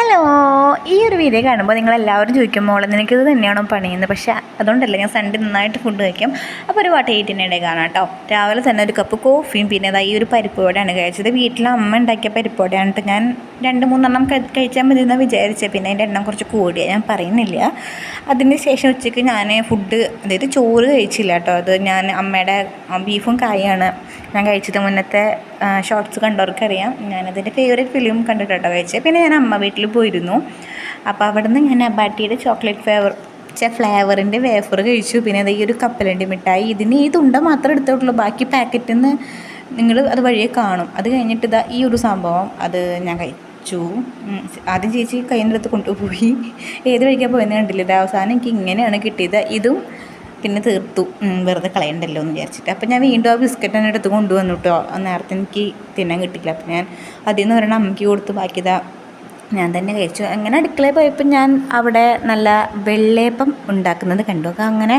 Hello ഈ ഒരു video കാണുമ്പോൾ നിങ്ങൾ എല്ലാവരും ചോദിക്കും മോളെ നിനക്കിത് തന്നെയാണോ പണിയുന്നത് പക്ഷേ അതുകൊണ്ടല്ല ഞാൻ സൺഡേ നന്നായിട്ട് ഫുഡ് കഴിക്കും. അപ്പോൾ ഒരു വാട്ട് എയ്റ്റിനിടെ കാണാം കേട്ടോ. രാവിലെ തന്നെ ഒരു കപ്പ് കോഫിയും പിന്നെ അതാ ഈ ഒരു പരിപ്പോടെയാണ് കഴിച്ചത്. വീട്ടിൽ അമ്മ ഉണ്ടാക്കിയ പരിപ്പോടെയാണ് ഞാൻ രണ്ട് മൂന്നെണ്ണം കഴി- കഴിച്ചാൽ മതി എന്ന് വിചാരിച്ചത് പിന്നെ അതിന്റെ എണ്ണം കുറച്ച് കൂടിയ. ഞാൻ പറയുന്നില്ല. അതിന് ശേഷം ഉച്ചയ്ക്ക് ഞാൻ ഫുഡ് അതായത് ചോറ് കഴിച്ചില്ല കേട്ടോ. അത് ഞാൻ അമ്മയുടെ ബീഫും കായാണ് ഞാൻ കഴിച്ചത്. മുന്നത്തെ ഷോർട്സ് കണ്ടവർക്കറിയാം. ഞാനതിന്റെ ഫേവറേറ്റ് ഫിലിം കണ്ടിട്ടോ കഴിച്ചത് പിന്നെ ഞാൻ അമ്മ വീട്ടിൽ പോയിരുന്നു. അപ്പോൾ അവിടുന്ന് ഞാൻ അബാട്ടിയുടെ ചോക്ലേറ്റ് ഫ്ലേവർ ചെ ഫ്ലേവറിന്റെ വേഫർ കഴിച്ചു. പിന്നെ അത് ഈ ഒരു കപ്പലണ്ടി മിഠായി. ഇതിന് ഈ തുണ്ട മാത്രമേ എടുത്തിട്ടുള്ളൂ. ബാക്കി പാക്കറ്റിൽ നിന്ന് നിങ്ങൾ അത് വഴിയെ കാണും. അത് കഴിഞ്ഞിട്ട് ഇതാ ഈ ഒരു സംഭവം. അത് ഞാൻ കഴിച്ചു ഉം, ആദ്യം ചേച്ചി കയ്യിന്റെ അടുത്ത് കൊണ്ടുപോയി. ഏത് വഴിക്കാൻ പോയെന്ന് കണ്ടില്ല അവസാനം എനിക്ക് ഇങ്ങനെയാണ് കിട്ടിയത്. ഇതും പിന്നെ തീർത്തു. വെറുതെ കളയണ്ടല്ലോ എന്ന് വിചാരിച്ചിട്ട്. അപ്പം ഞാൻ വീണ്ടും ആ ബിസ്ക്കറ്റ് തന്നെ എടുത്ത് കൊണ്ടുവന്നു കേട്ടോ നേരത്തെ എനിക്ക് തിന്നാൻ കിട്ടില്ല അപ്പം ഞാൻ അതിൽ നിന്ന് ഒരെണ്ണം അമ്മയ്ക്ക് കൊടുത്ത് ബാക്കിയതാ ഞാൻ തന്നെ കഴിച്ചു. അങ്ങനെ അടുക്കളയിൽ പോയപ്പോൾ ഞാൻ അവിടെ നല്ല വെള്ളയപ്പം ഉണ്ടാക്കുന്നത് കണ്ടു. അപ്പോൾ അങ്ങനെ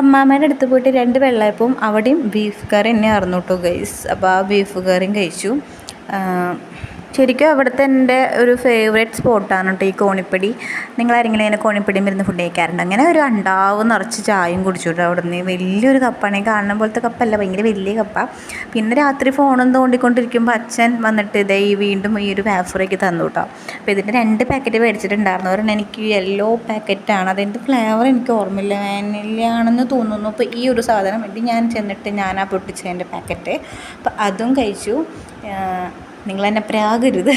അമ്മാമ്മേന്റെ അടുത്ത് പോയിട്ട് രണ്ട് വെള്ളയപ്പവും അവിടെയും ബീഫ് കറി തന്നെ ആയിരുന്നു കേട്ടോ ഗൈസ് അപ്പോൾ ആ ബീഫ് കറിയും കഴിച്ചു. ശരിക്കും അവിടുത്തെ എന്റെ ഒരു ഫേവറേറ്റ് സ്പോട്ടാണ് കേട്ടോ ഈ കോണിപ്പടി. നിങ്ങളാരെങ്കിലും ഇങ്ങനെ കോണിപ്പടിയും വരുന്ന ഫുഡ് കഴിക്കാറുണ്ട്? അങ്ങനെ ഒരു അണ്ടാവ് നിറച്ച് ചായയും കുടിച്ചു അവിടെ നിന്ന് വലിയൊരു കപ്പാണ്. കാണുന്ന പോലത്തെ കപ്പല്ല ഭയങ്കര വലിയ കപ്പ. പിന്നെ രാത്രി ഫോണും തോണ്ടിക്കൊണ്ടിരിക്കുമ്പോൾ അച്ഛൻ വന്നിട്ട് ഇതേ ഈ വീണ്ടും ഈ ഒരു വാഫറേക്ക് തന്നു കേട്ടോ അപ്പോൾ ഇതിന്റെ രണ്ട് പാക്കറ്റ് മേടിച്ചിട്ടുണ്ടായിരുന്നു. ഒരെണ്ണം എനിക്ക് യെല്ലോ പാക്കറ്റാണ് അതിന്റെ ഫ്ലേവർ എനിക്ക് ഓർമ്മയില്ല. വാനിലയാണെന്ന് തോന്നുന്നു. അപ്പോൾ ഈ ഒരു സാധനം ഇത് ഞാൻ ചെന്നിട്ട് ഞാൻ ആ പൊട്ടിച്ചതിന്റെ പാക്കറ്റ് അപ്പോൾ അതും കഴിച്ചു. നിങ്ങൾ എന്നെ പ്രാകരുത്.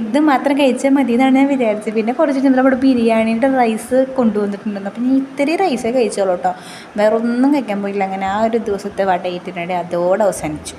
ഇത് മാത്രം കഴിച്ചാൽ മതി എന്നാണ് ഞാൻ വിചാരിച്ചത്. പിന്നെ കുറച്ച് കഴിഞ്ഞാൽ അവിടെ ബിരിയാണിയുടെ റൈസ് കൊണ്ടുവന്നിട്ടുണ്ടെന്ന്. അപ്പം ഞാൻ ഇത്രയും റൈസേ കഴിച്ചോളൂ കേട്ടോ വേറെ ഒന്നും കഴിക്കാൻ പോയില്ല. അങ്ങനെ ആ ഒരു ദിവസത്തെ വട ഏറ്റിനിടെ അതോടെ അവസാനിച്ചു.